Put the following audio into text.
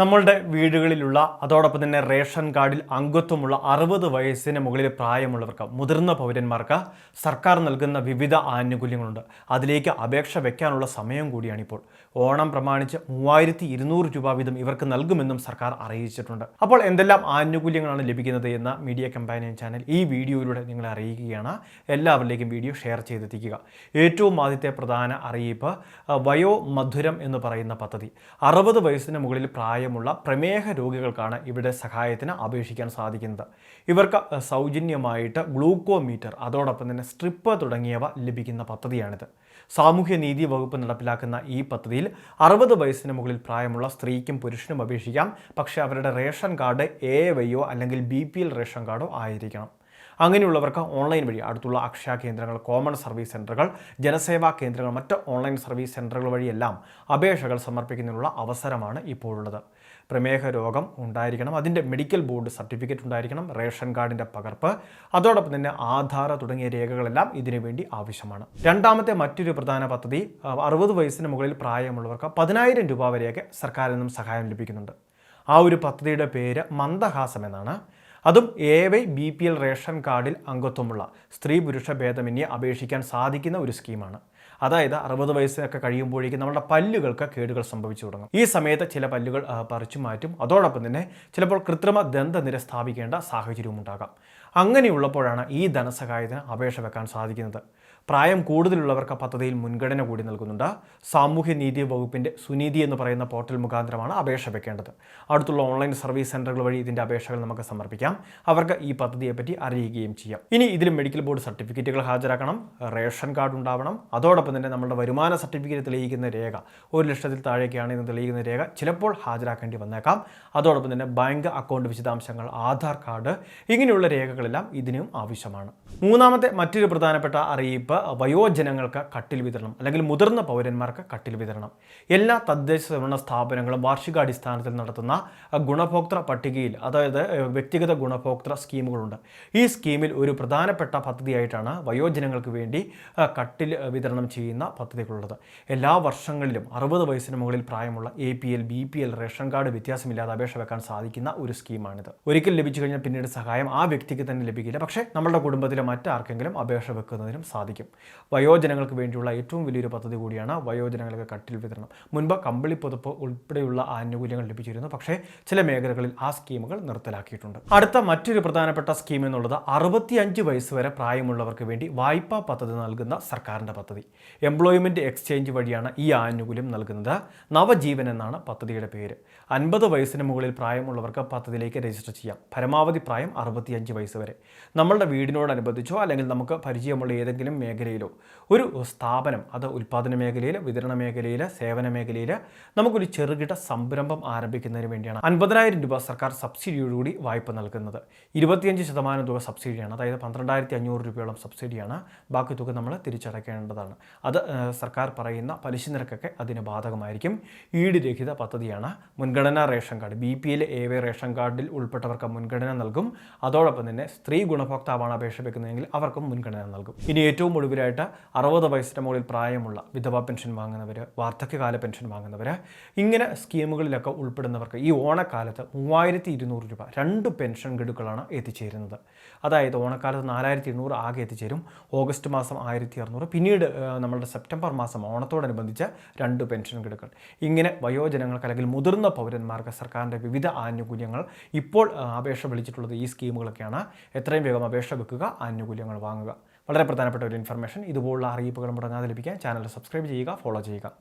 നമ്മളുടെ വീടുകളിലുള്ള അതോടൊപ്പം തന്നെ റേഷൻ കാർഡിൽ അംഗത്വമുള്ള അറുപത് വയസ്സിന് മുകളിൽ പ്രായമുള്ളവർക്ക് മുതിർന്ന പൗരന്മാർക്ക് സർക്കാർ നൽകുന്ന വിവിധ ആനുകൂല്യങ്ങളുണ്ട്. അതിലേക്ക് അപേക്ഷ വയ്ക്കാനുള്ള സമയം കൂടിയാണിപ്പോൾ. ഓണം പ്രമാണിച്ച് മൂവായിരത്തി ഇരുന്നൂറ് രൂപ വീതം ഇവർക്ക് നൽകുമെന്നും സർക്കാർ അറിയിച്ചിട്ടുണ്ട്. അപ്പോൾ എന്തെല്ലാം ആനുകൂല്യങ്ങളാണ് ലഭിക്കുന്നത് എന്ന മീഡിയ കമ്പാനിയൻ ചാനൽ ഈ വീഡിയോയിലൂടെ നിങ്ങളെ അറിയിക്കുകയാണ്. എല്ലാവരിലേക്കും വീഡിയോ ഷെയർ ചെയ്തെത്തിക്കുക. ഏറ്റവും ആദ്യത്തെ പ്രധാന അറിയിപ്പ് വയോ മധുരം എന്ന് പറയുന്ന പദ്ധതി. അറുപത് വയസ്സിന് മുകളിൽ പ്രായമുള്ള പ്രമേഹ രോഗികൾക്കാണ് ഇവിടെ സഹായത്തിന് അപേക്ഷിക്കാൻ സാധിക്കുന്നത്. ഇവർക്ക് സൗജന്യമായിട്ട് ഗ്ലൂക്കോമീറ്റർ അതോടൊപ്പം തന്നെ സ്ട്രിപ്പ് തുടങ്ങിയവ ലഭിക്കുന്ന പദ്ധതിയാണിത്. സാമൂഹ്യ നീതി വകുപ്പ് നടപ്പിലാക്കുന്ന ഈ പദ്ധതിയിൽ അറുപത് വയസ്സിന് മുകളിൽ പ്രായമുള്ള സ്ത്രീക്കും പുരുഷനും അപേക്ഷിക്കാം. പക്ഷേ അവരുടെ റേഷൻ കാർഡ് എ വൈയോ അല്ലെങ്കിൽ ബി റേഷൻ കാർഡോ ആയിരിക്കണം. അങ്ങനെയുള്ളവർക്ക് ഓൺലൈൻ വഴി അടുത്തുള്ള അക്ഷയ കേന്ദ്രങ്ങൾ കോമൺ സർവീസ് സെന്ററുകൾ ജനസേവാ കേന്ദ്രങ്ങൾ മറ്റ് ഓൺലൈൻ സർവീസ് സെന്ററുകൾ വഴിയെല്ലാം അപേക്ഷകൾ സമർപ്പിക്കുന്നതിനുള്ള അവസരമാണ് ഇപ്പോഴുള്ളത്. പ്രമേഹ രോഗം ഉണ്ടായിരിക്കണം അതിന്റെ മെഡിക്കൽ ബോർഡ് സർട്ടിഫിക്കറ്റ് ഉണ്ടായിരിക്കണം റേഷൻ കാർഡിന്റെ പകർപ്പ് അതോടൊപ്പം തന്നെ ആധാർ തുടങ്ങിയ രേഖകളെല്ലാം ഇതിനു വേണ്ടി ആവശ്യമാണ്. രണ്ടാമത്തെ മറ്റൊരു പ്രധാന പദ്ധതി അറുപത് വയസ്സിന് മുകളിൽ പ്രായമുള്ളവർക്ക് പതിനായിരം രൂപ വരെയൊക്കെ സർക്കാരിൽ നിന്നും സഹായം ലഭിക്കുന്നുണ്ട്. ആ ഒരു പദ്ധതിയുടെ പേര് മന്ദഹാസം എന്നാണ്. അതും A Y B P L ration കാർഡിൽ അംഗത്വമുള്ള സ്ത്രീ പുരുഷ ഭേദമന്യേ അപേക്ഷിക്കാൻ സാധിക്കുന്ന ഒരു സ്കീമാണ്. അതായത് അറുപത് വയസ്സൊക്കെ കഴിയുമ്പോഴേക്കും നമ്മുടെ പല്ലുകൾക്ക് കേടുകൾ സംഭവിച്ചു തുടങ്ങും. ഈ സമയത്ത് ചില പല്ലുകൾ പറിച്ചു മാറ്റും. അതോടൊപ്പം തന്നെ ചിലപ്പോൾ കൃത്രിമ ദന്തനിര സ്ഥാപിക്കേണ്ട സാഹചര്യവും ഉണ്ടാകാം. അങ്ങനെയുള്ളപ്പോഴാണ് ഈ ധനസഹായത്തിന് അപേക്ഷ വെക്കാൻ സാധിക്കുന്നത്. പ്രായം കൂടുതലുള്ളവർക്ക് പദ്ധതിയിൽ മുൻഗണന കൂടി നൽകുന്നുണ്ട്. സാമൂഹ്യ നീതി വകുപ്പിന്റെ സുനീതി എന്ന് പറയുന്ന പോർട്ടൽ മുഖാന്തരമാണ് അപേക്ഷ വെക്കേണ്ടത്. അടുത്തുള്ള ഓൺലൈൻ സർവീസ് സെന്ററുകൾ വഴി ഇതിന്റെ അപേക്ഷകൾ നമുക്ക് സമർപ്പിക്കാം. അവർക്ക് ഈ പദ്ധതിയെപ്പറ്റി അറിയുകയും ചെയ്യാം. ഇനി ഇതിൽ മെഡിക്കൽ ബോർഡ് സർട്ടിഫിക്കറ്റുകൾ ഹാജരാക്കണം റേഷൻ കാർഡ് ഉണ്ടാവണം. അതോടൊപ്പം തന്നെ നമ്മുടെ വരുമാന സർട്ടിഫിക്കറ്റ് തെളിയിക്കുന്ന രേഖ ഒരു ലക്ഷത്തിൽ താഴേക്കാണ് ഇന്ന് തെളിയിക്കുന്ന രേഖ ചിലപ്പോൾ ഹാജരാക്കേണ്ടി വന്നേക്കാം. അതോടൊപ്പം തന്നെ ബാങ്ക് അക്കൗണ്ട് വിശദാംശങ്ങൾ ആധാർ കാർഡ് ഇങ്ങനെയുള്ള രേഖകളെല്ലാം ഇതിനും ആവശ്യമാണ്. മൂന്നാമത്തെ മറ്റൊരു പ്രധാനപ്പെട്ട അറിയിപ്പ് വയോജനങ്ങൾക്ക് കട്ടിൽ വിതരണം അല്ലെങ്കിൽ മുതിർന്ന പൗരന്മാർക്ക് കട്ടിൽ വിതരണം. എല്ലാ തദ്ദേശ സ്വയംഭരണ സ്ഥാപനങ്ങളും വാർഷികാടിസ്ഥാനത്തിൽ നടത്തുന്ന ഗുണഭോക്തൃ പട്ടികയിൽ അതായത് വ്യക്തിഗത ഗുണഭോക്തൃ സ്കീമുകളുണ്ട്. ഈ സ്കീമിൽ ഒരു പ്രധാനപ്പെട്ട പദ്ധതിയായിട്ടാണ് വയോജനങ്ങൾക്ക് വേണ്ടി കട്ടിൽ വിതരണം വിതരണം ചെയ്യുന്ന പദ്ധതികളുള്ളത്. എല്ലാ വർഷങ്ങളിലും അറുപത് വയസ്സിന് മുകളിൽ പ്രായമുള്ള A P L B P L ration card വ്യത്യാസമില്ലാതെ അപേക്ഷ വെക്കാൻ സാധിക്കുന്ന ഒരു സ്കീമാണിത്. ഒരിക്കൽ ലഭിച്ചു കഴിഞ്ഞാൽ പിന്നീട് സഹായം ആ വ്യക്തിക്ക് തന്നെ ലഭിക്കില്ല. പക്ഷേ നമ്മുടെ കുടുംബത്തിലെ മറ്റാർക്കെങ്കിലും അപേക്ഷ വെക്കുന്നതിനും സാധിക്കും. വയോജനങ്ങൾക്ക് വേണ്ടിയുള്ള ഏറ്റവും വലിയൊരു പദ്ധതി കൂടിയാണ് വയോജനങ്ങൾക്ക് കട്ടിൽ വിതരണം. മുൻപ് കമ്പിളി പുതുപ്പ് ഉൾപ്പെടെയുള്ള ആനുകൂല്യങ്ങൾ ലഭിച്ചിരുന്നു. പക്ഷേ ചില മേഖലകളിൽ ആ സ്കീമുകൾ നിർത്തലാക്കിയിട്ടുണ്ട്. അടുത്ത മറ്റൊരു പ്രധാനപ്പെട്ട സ്കീം എന്നുള്ളത് അറുപത്തിയഞ്ച് വയസ്സ് വരെ പ്രായമുള്ളവർക്ക് വേണ്ടി വായ്പാ പദ്ധതി നൽകുന്ന സർക്കാരിന്റെ പദ്ധതി. എംപ്ലോയ്മെന്റ് എക്സ്ചേഞ്ച് വഴിയാണ് ഈ ആനുകൂല്യം നൽകുന്നത്. നവജീവൻ എന്നാണ് പദ്ധതിയുടെ പേര്. അൻപത് വയസ്സിന് മുകളിൽ പ്രായമുള്ളവർക്ക് പദ്ധതിയിലേക്ക് രജിസ്റ്റർ ചെയ്യാം. പരമാവധി പ്രായം അറുപത്തിയഞ്ച് വയസ്സ് വരെ. നമ്മളുടെ വീടിനോടനുബന്ധിച്ചോ അല്ലെങ്കിൽ നമുക്ക് പരിചയമുള്ള ഏതെങ്കിലും മേഖലയിലോ ഒരു സ്ഥാപനം അത് ഉൽപ്പാദന മേഖലയിൽ വിതരണ മേഖലയിൽ സേവന മേഖലയിൽ നമുക്കൊരു ചെറുകിട സംരംഭം ആരംഭിക്കുന്നതിന് വേണ്ടിയാണ് അൻപതിനായിരം രൂപ സർക്കാർ സബ്സിഡിയോടുകൂടി വായ്പ നൽകുന്നത്. ഇരുപത്തിയഞ്ച് ശതമാനം തുക സബ്സിഡിയാണ്. അതായത് പന്ത്രണ്ടായിരത്തി അഞ്ഞൂറ് രൂപയോളം സബ്സിഡിയാണ്. ബാക്കി തുക നമ്മൾ തിരിച്ചടയ്ക്കേണ്ടതാണ്. അത് സർക്കാർ പറയുന്ന പലിശ നിരക്കൊക്കെ അതിന് ബാധകമായിരിക്കും. ഈട് രഹിത പദ്ധതിയാണ് മുൻഗണനാ ration card. B P L A Y ration കാർഡിൽ ഉൾപ്പെട്ടവർക്ക് മുൻഗണന നൽകും. അതോടൊപ്പം തന്നെ സ്ത്രീ ഗുണഭോക്താവാണ് അപേക്ഷ വെക്കുന്നതെങ്കിൽ അവർക്കും മുൻഗണന നൽകും. ഇനി ഏറ്റവും ഒടുവിലായിട്ട് അറുപത് വയസ്സിന് മുകളിൽ പ്രായമുള്ള വിധവാ പെൻഷൻ വാങ്ങുന്നവർ വാർദ്ധക്യകാല പെൻഷൻ വാങ്ങുന്നവർ ഇങ്ങനെ സ്കീമുകളിലൊക്കെ ഉൾപ്പെടുന്നവർക്ക് ഈ ഓണക്കാലത്ത് മൂവായിരത്തി ഇരുന്നൂറ് രൂപ രണ്ട് പെൻഷൻ ഗഡുക്കളാണ് എത്തിച്ചേരുന്നത്. അതായത് ഓണക്കാലത്ത് നാലായിരത്തി ഇരുന്നൂറ് ആകെ എത്തിച്ചേരും. ഓഗസ്റ്റ് മാസം ആയിരത്തി അറുന്നൂറ് പിന്നീട് നമ്മളുടെ സെപ്റ്റംബർ മാസം ഓണത്തോടനുബന്ധിച്ച് രണ്ട് പെൻഷൻ കിടക്കൽ ഇങ്ങനെ വയോജനങ്ങൾക്ക് അല്ലെങ്കിൽ മുതിർന്ന പൗരന്മാർക്ക് സർക്കാരിന്റെ വിവിധ ആനുകൂല്യങ്ങൾ ഇപ്പോൾ അപേക്ഷ വിളിച്ചിട്ടുള്ളത് ഈ സ്കീമുകളൊക്കെയാണ്. എത്രയും വേഗം അപേക്ഷ വെക്കുക ആനുകൂല്യങ്ങൾ വാങ്ങുക. വളരെ പ്രധാനപ്പെട്ട ഒരു ഇൻഫർമേഷൻ. ഇതുപോലുള്ള അറിയിപ്പുകൾ മുടങ്ങാതെ ലഭിക്കാൻ ചാനൽ സബ്സ്ക്രൈബ് ചെയ്യുക ഫോളോ ചെയ്യുക.